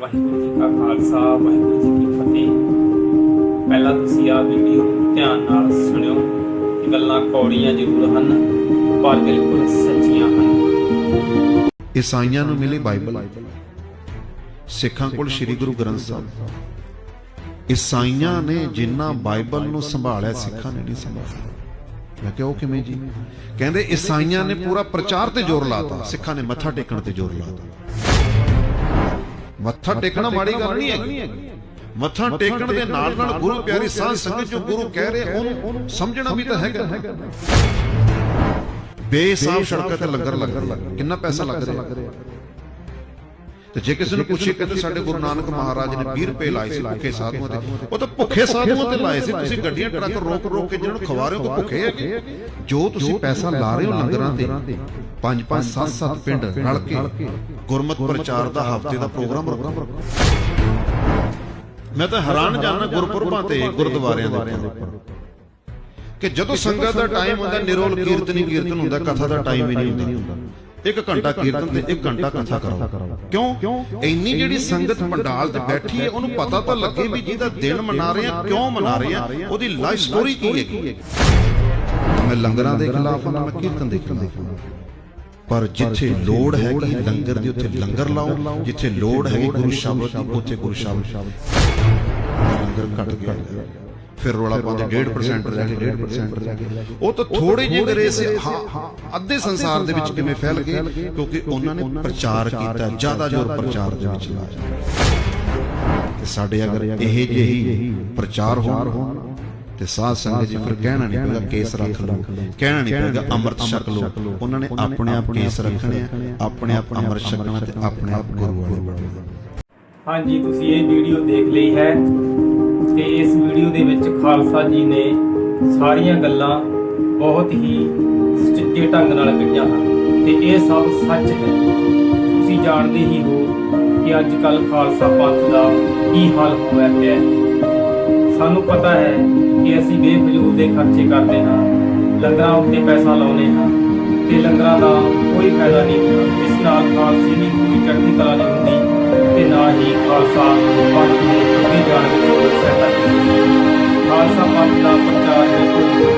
ਵਾਹਿਗੁਰੂ ਜੀ ਕਾ ਖਾਲਸਾ, ਵਾਹਿਗੁਰੂ ਜੀ ਕੀ ਫਤਿਹ। ਪਹਿਲਾਂ ਤੁਸੀਂ ਆ ਵੀਡੀਓ ਧਿਆਨ ਨਾਲ ਸੁਣਿਓ ਗੱਲਾਂ ਕੌੜੀਆਂ ਜ਼ਰੂਰ ਹਨ, ਪਰ ਬਿਲਕੁਲ ਸੱਚੀਆਂ ਹਨ। ਈਸਾਈਆਂ ਨੂੰ ਮਿਲੀ ਬਾਈਬਲ। ਸਿੱਖਾਂ ਕੋਲ ਸ੍ਰੀ ਗੁਰੂ ਗ੍ਰੰਥ ਸਾਹਿਬ। ਈਸਾਈਆਂ ਨੇ ਜਿੰਨਾ ਬਾਈਬਲ ਨੂੰ ਸੰਭਾਲਿਆ, ਸਿੱਖਾਂ ਨੇ ਨਹੀਂ ਸੰਭਾਲਿਆ। ਮੈਂ ਕਿਹਾ, ਉਹ ਕਿਵੇਂ ਜੀ? ਕਹਿੰਦੇ ਈਸਾਈਆਂ ਨੇ ਪੂਰਾ ਪ੍ਰਚਾਰ ਤੇ ਜ਼ੋਰ ਲਾਤਾ, ਸਿੱਖਾਂ ਨੇ ਮੱਥਾ ਟੇਕਣ ਤੇ ਜ਼ੋਰ ਲਾਤਾ। ਮੱਥਾ ਟੇਕਣਾ ਮਾੜੀ ਗੱਲ ਨਹੀਂ ਹੈਗੀ। ਮੱਥਾ ਟੇਕਣ ਦੇ ਨਾਲ ਨਾਲ ਗੁਰੂ ਪਿਆਰੀ ਸਾਧ ਸੰਗਤ ਜੋ ਗੁਰੂ ਕਹਿ ਰਹੇ ਉਹਨੂੰ ਸਮਝਣਾ ਵੀ ਤਾਂ ਹੈਗਾ। ਬੇਸਾਬ ਸੜਕਾਂ ਤੇ ਲੰਗਰ ਲੱਗ ਰਿਹਾ। ਕਿੰਨਾ ਪੈਸਾ ਲੱਗ ਰਿਹਾ। ਤੇ ਜੇ ਕਿਸੇ ਨੂੰ ਪੁੱਛੇ ਕਿ ਸਾਡੇ ਗੁਰੂ ਨਾਨਕ ਮਹਾਰਾਜ ਨੇ 20 ਰੁਪਏ ਲਾਏ ਸੀ ਭੁੱਖੇ ਸਾਧੂਆਂ ਤੇ ਉਹ ਤਾਂ ਭੁੱਖੇ ਸਾਧੂਆਂ ਤੇ ਲਾਏ ਸੀ ਤੁਸੀਂ ਗੱਡੀਆਂ ਟਰੱਕ ਰੋਕ ਰੋਕ ਕੇ ਜਿਹਨਾਂ ਨੂੰ ਖਵਾ ਰਹੇ ਹੋ ਭੁੱਖੇ ਹੈਗੇ। ਜੋ ਤੁਸੀਂ ਪੈਸਾ ਲਾ ਰਹੇ ਹੋ ਲੰਗਰਾਂ ਤੇ ਪੰਜ ਪੰਜ ਸੱਤ ਸੱਤ ਪਿੰਡ ਰਲ ਕੇ ਗੁਰਮਤ ਪ੍ਰਚਾਰ ਦਾ ਹਫ਼ਤੇ ਦਾ ਪ੍ਰੋਗਰਾਮ ਰੱਖੋ। ਮੈਂ ਤਾਂ ਹੈਰਾਨ ਜਾਣਾ ਗੁਰਪੁਰਬਾਂ ਤੇ ਗੁਰਦੁਆਰਿਆਂ ਦੇ ਉੱਪਰ। ਕਿ ਜਦੋਂ ਸੰਗਤ ਦਾ ਟਾਈਮ ਹੁੰਦਾ ਨਿਰੋਲ ਕੀਰਤਨੀ ਕੀਰਤਨ ਹੁੰਦਾ ਕਥਾ ਦਾ ਟਾਈਮ ਹੀ ਨਹੀਂ ਹੁੰਦਾ। ਇੱਕ ਘੰਟਾ ਕੀਰਤਨ ਤੇ ਇੱਕ ਘੰਟਾ ਕਥਾ ਕਰਾਓ ਕਿਉਂ? ਇੰਨੀ ਜਿਹੜੀ ਸੰਗਤ ਪੰਡਾਲ ਤੇ ਬੈਠੀ ਹੈ ਉਹਨੂੰ ਪਤਾ ਤਾਂ ਲੱਗੇ ਵੀ ਜਿਹਦਾ ਦਿਨ ਮਨਾ ਰਹੇ ਆ ਕਿਉਂ ਮਨਾ ਰਹੇ? ਆ ਉਹਦੀ ਲਾਈਫ ਸਟੋਰੀ ਕੀ ਹੈਗੀ? ਮੈਂ ਲੰਗਰਾਂ ਦੇ ਖਿਲਾਫ ਹਾਂ ਮੈਂ ਕੀਰਤਨ ਦੇ ਖਿਲਾਫ ਹਾਂ। ਪਰ ਜਿੱਥੇ ਲੋੜ ਹੈਗੀ ਲੰਗਰ ਦੀ ਉੱਥੇ ਲੰਗਰ ਲਾਓ ਜਿੱਥੇ ਲੋੜ ਹੈਗੀ ਗੁਰੂ ਸ਼ਬਦ ਦੀ ਉੱਥੇ ਗੁਰੂ ਸ਼ਬਦ। ਲੰਗਰ ਘਟ ਗਿਆ। ਫਿਰ ਰੋਲਾ ਪਾਉਂਦੇ 1.5% ਰਹਿ ਗਏ 1.5% ਰਹਿ ਗਏ ਉਹ ਤਾਂ ਥੋੜੇ ਜਿਹੇ ਗਰੇ ਸੀ ਹਾਂ ਅੱਧੇ ਸੰਸਾਰ ਦੇ ਵਿੱਚ ਕਿਵੇਂ ਫੈਲ ਗਏ? ਕਿਉਂਕਿ ਉਹਨਾਂ ਨੇ ਪ੍ਰਚਾਰ ਕੀਤਾ ਜ਼ਿਆਦਾ ਜ਼ੋਰ ਪ੍ਰਚਾਰ ਦੇ ਵਿੱਚ ਲਾਇਆ। ਤੇ ਸਾਡੇ ਅਗਰ ਇਹ ਜਿਹੀ ਪ੍ਰਚਾਰ ਹੋਣ ਤੇ ਸਾਧ ਸੰਗਤ ਜੀ ਫਿਰ ਕਹਿਣਾ ਨਹੀਂ ਪਏਗਾ ਕੇਸ ਰੱਖ ਲਓ। ਕਹਿਣਾ ਨਹੀਂ ਪਏਗਾ ਅੰਮ੍ਰਿਤ ਛਕ ਲਓ। ਉਹਨਾਂ ਨੇ ਆਪਣੇ ਆਪ ਕੇਸ ਰੱਖਣੇ ਆ ਆਪਣੇ ਆਪ ਅੰਮ੍ਰਿਤ ਛਕਣਾ ਤੇ ਆਪਣੇ ਆਪ ਗੁਰੂ ਵਾਲੇ ਬਣਨਾ ਹਾਂਜੀ ਤੁਸੀਂ ਇਹ ਵੀਡੀਓ ਦੇਖ ਲਈ ਹੈ। ਤੇ ਖਾਲਸਾ ਜੀ ਨੇ ਸਾਰੀਆਂ ਗੱਲਾਂ ਬਹੁਤ ਹੀ ਸਚਿੱਟੇ ਢੰਗ ਨਾਲ ਕਹੀਆਂ ਹਨ ਤੇ ਇਹ ਸਭ ਸੱਚ ਹੈ। ਤੁਸੀਂ ਜਾਣਦੇ ਹੀ ਹੋ ਕਿ ਅੱਜ ਕੱਲ ਖਾਲਸਾ ਪੰਥ ਦਾ ਕੀ ਹਾਲ ਹੋਇਆ ਪਿਆ ਹੈ। ਸਾਨੂੰ ਪਤਾ ਹੈ ਕਿ ਅਸੀਂ ਬੇਫਜ਼ੂਲ ਦੇ ਖਰਚੇ ਕਰਦੇ ਹਾਂ, ਲੰਗਰਾਂ ਉੱਤੇ ਪੈਸਾ ਲਾਉਂਦੇ ਹਾਂ ਤੇ ਲੰਗਰਾਂ ਦਾ ਕੋਈ ਫਾਇਦਾ ਨਹੀਂ ਹੁੰਦਾ। ਇਸ ਨਾਲ ਖਾਲਸੇ ਦੀ ਕੋਈ ਚੜ੍ਹਦੀ ਕਲਾ ਨਹੀਂ ਹੁੰਦੀ ਤੇ ਨਾ ਹੀ ਖਾਲਸਾ ਪੰਥ ਨੂੰ ਅੱਗੇ ਜਾਣ ਵਿੱਚ ਖਾਲਸਾ ਪੰਥ ਦਾ ਪ੍ਰਚਾਰ ਬਿਲਕੁਲ